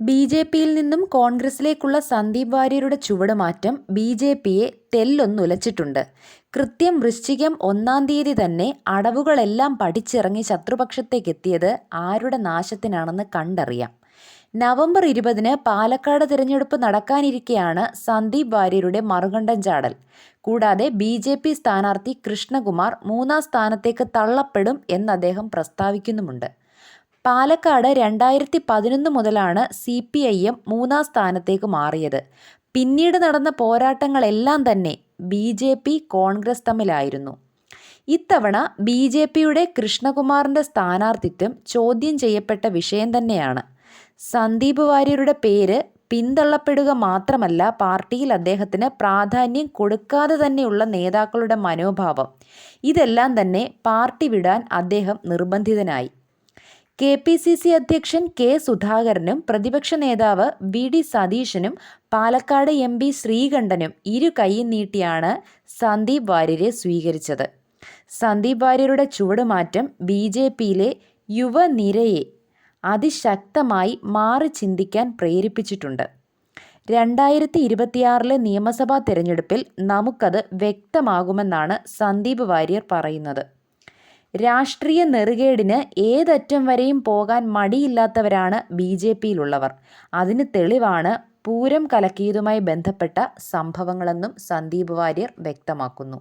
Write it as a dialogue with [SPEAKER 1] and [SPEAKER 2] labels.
[SPEAKER 1] B J പിയിൽ നിന്നും കോൺഗ്രസിലേക്കുള്ള സന്ദീപ് വാര്യരുടെ ചുവടുമാറ്റം ബി ജെ പിയെ തെല്ലൊന്നുലച്ചിട്ടുണ്ട്. കൃത്യം വൃശ്ചികം ഒന്നാം തീയതി തന്നെ അടവുകളെല്ലാം പഠിച്ചിറങ്ങി ശത്രുപക്ഷത്തേക്കെത്തിയത് ആരുടെ നാശത്തിനാണെന്ന് കണ്ടറിയാം. നവംബർ ഇരുപതിന് പാലക്കാട് തിരഞ്ഞെടുപ്പ് നടക്കാനിരിക്കെയാണ് സന്ദീപ് വാര്യരുടെ മറുകണ്ഠം ചാടൽ. കൂടാതെ ബി ജെ പി സ്ഥാനാർത്ഥി കൃഷ്ണകുമാർ മൂന്നാം സ്ഥാനത്തേക്ക് തള്ളപ്പെടും എന്ന് അദ്ദേഹം പ്രസ്താവിക്കുന്നുമുണ്ട്. പാലക്കാട് രണ്ടായിരത്തി പതിനൊന്ന് മുതലാണ് സി പി ഐ എം മൂന്നാം സ്ഥാനത്തേക്ക് മാറിയത്. പിന്നീട് നടന്ന പോരാട്ടങ്ങളെല്ലാം തന്നെ ബി ജെ പി കോൺഗ്രസ് തമ്മിലായിരുന്നു. ഇത്തവണ ബി ജെ പിയുടെ കൃഷ്ണകുമാറിന്റെ സ്ഥാനാർത്ഥിത്വം ചോദ്യം ചെയ്യപ്പെട്ട വിഷയം തന്നെയാണ്. സന്ദീപ് വാര്യരുടെ പേര് പിന്തള്ളപ്പെടുക മാത്രമല്ല പാർട്ടിയിൽ അദ്ദേഹത്തിന് പ്രാധാന്യം കൊടുക്കാതെ തന്നെയുള്ള നേതാക്കളുടെ മനോഭാവം ഇതെല്ലാം തന്നെ പാർട്ടി വിടാൻ അദ്ദേഹം നിർബന്ധിതനായി. കെ പി സി സി അധ്യക്ഷൻ കെ സുധാകരനും പ്രതിപക്ഷ നേതാവ് വി ഡി സതീശനും പാലക്കാട് എം പി ശ്രീകണ്ഠനും ഇരു കൈയും നീട്ടിയാണ് സന്ദീപ് വാര്യരെ സ്വീകരിച്ചത്. സന്ദീപ് വാര്യരുടെ ചുവടുമാറ്റം ബി ജെ പിയിലെ യുവനിരയെ അതിശക്തമായി മാറി ചിന്തിക്കാൻ പ്രേരിപ്പിച്ചിട്ടുണ്ട്. രണ്ടായിരത്തി ഇരുപത്തിയാറിലെ നിയമസഭാ തെരഞ്ഞെടുപ്പിൽ നമുക്കത് വ്യക്തമാകുമെന്നാണ് സന്ദീപ് വാര്യർ പറയുന്നത്. രാഷ്ട്രീയ നെറുകേടിന് ഏതറ്റം വരെയും പോകാൻ മടിയില്ലാത്തവരാണ് ബി ജെ പിയിലുള്ളവർ. അതിന് തെളിവാണ് പൂരം കലക്കിയതുമായി ബന്ധപ്പെട്ട സംഭവങ്ങളെന്നും സന്ദീപ് വാര്യർ വ്യക്തമാക്കുന്നു.